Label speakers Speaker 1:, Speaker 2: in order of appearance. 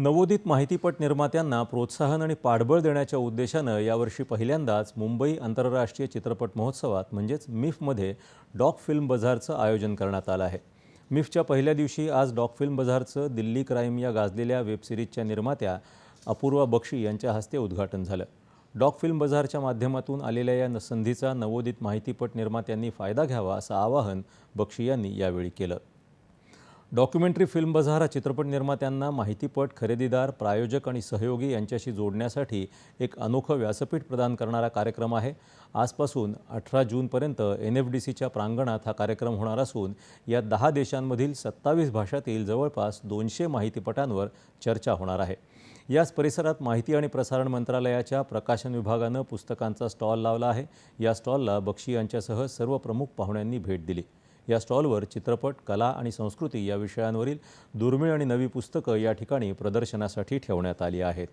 Speaker 1: नवोदित माहितीपट निर्मात्यांना प्रोत्साहन आणि पाठबळ देण्याच्या उद्देशानं यावर्षी पहिल्यांदाच मुंबई आंतरराष्ट्रीय चित्रपट महोत्सवात म्हणजेच मिफमध्ये डॉक फिल्म बझारचं आयोजन करण्यात आलं आहे. मिफच्या पहिल्या दिवशी आज डॉक फिल्म बझारचं दिल्ली क्राईम या गाजलेल्या वेबसिरीजच्या निर्मात्या अपूर्वा बक्षी यांच्या हस्ते उद्घाटन झालं. डॉक फिल्म बझारच्या माध्यमातून आलेल्या या संधीचा नवोदित माहितीपट निर्मात्यांनी फायदा घ्यावा असं आवाहन बक्षी यांनी यावेळी केलं. डॉक्युमेंटरी फिल्म बझार हा चित्रपट निर्मात्यांना माहितीपट खरेदीदार प्रायोजक आणि सहयोगी यांच्याशी जोडण्यासाठी एक अनोखं व्यासपीठ प्रदान करणारा कार्यक्रम आहे. आजपासून अठरा जूनपर्यंत एन एफ डी सीच्या प्रांगणात हा कार्यक्रम होणार असून या दहा देशांमधील सत्तावीस भाषातील जवळपास दोनशे माहितीपटांवर चर्चा होणार आहे. याच परिसरात माहिती आणि प्रसारण मंत्रालयाच्या प्रकाशन विभागानं पुस्तकांचा स्टॉल लावला आहे. या स्टॉलला बक्षी यांच्यासह सर्व प्रमुख पाहुण्यांनी भेट दिली. या स्टॉलवर चित्रपट कला आणि संस्कृती या विषयांवरील दुर्मिळ आणि नवी पुस्तकं या ठिकाणी प्रदर्शनासाठी ठेवण्यात आली आहेत.